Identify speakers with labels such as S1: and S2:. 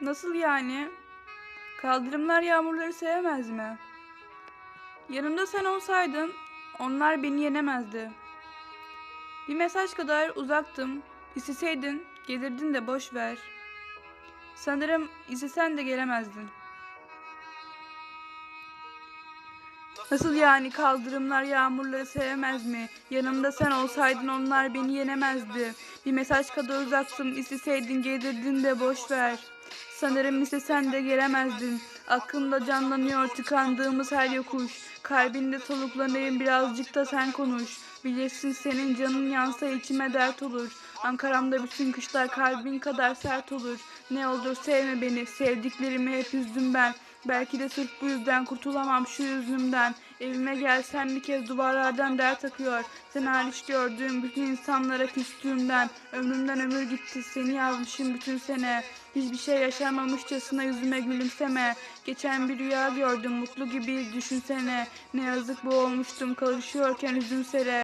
S1: Nasıl yani? Kaldırımlar yağmurları sevemez mi? Yanımda sen olsaydın onlar beni yenemezdi. Bir mesaj kadar uzaktım. İsteseydin gelirdin de boş ver. Sanırım istesen de gelemezdin. Nasıl yani kaldırımlar yağmurları sevemez mi? Yanımda sen olsaydın onlar beni yenemezdi. Bir mesaj kadar uzaktım isteseydin gelirdin de boş ver. Sanırım istesen de gelemezdin. Aklımda canlanıyor tıkandığımız her yokuş. Kalbinde soluklanayım birazcık da sen konuş. Bilirsin senin canın yansa içime dert olur. Ankaram'da bütün kışlar kalbin kadar sert olur. Ne olur sevme beni, sevdiklerimi hep üzdüm ben. Belki de sırf bu yüzden kurtulamam şu yüzümden. Evime gelsen bir kez duvarlardan dert akıyor. Sen hariç gördüğüm bütün insanlara küstüğümden. Ömrümden ömür gitti seni yazmışım bütün sene. Hiçbir şey yaşanmamışçasına yüzüme gülümseme. Geçen bir rüya gördüm mutlu gibi düşünsene. Ne yazık bu olmuştum kavuşuyorken üzümsere.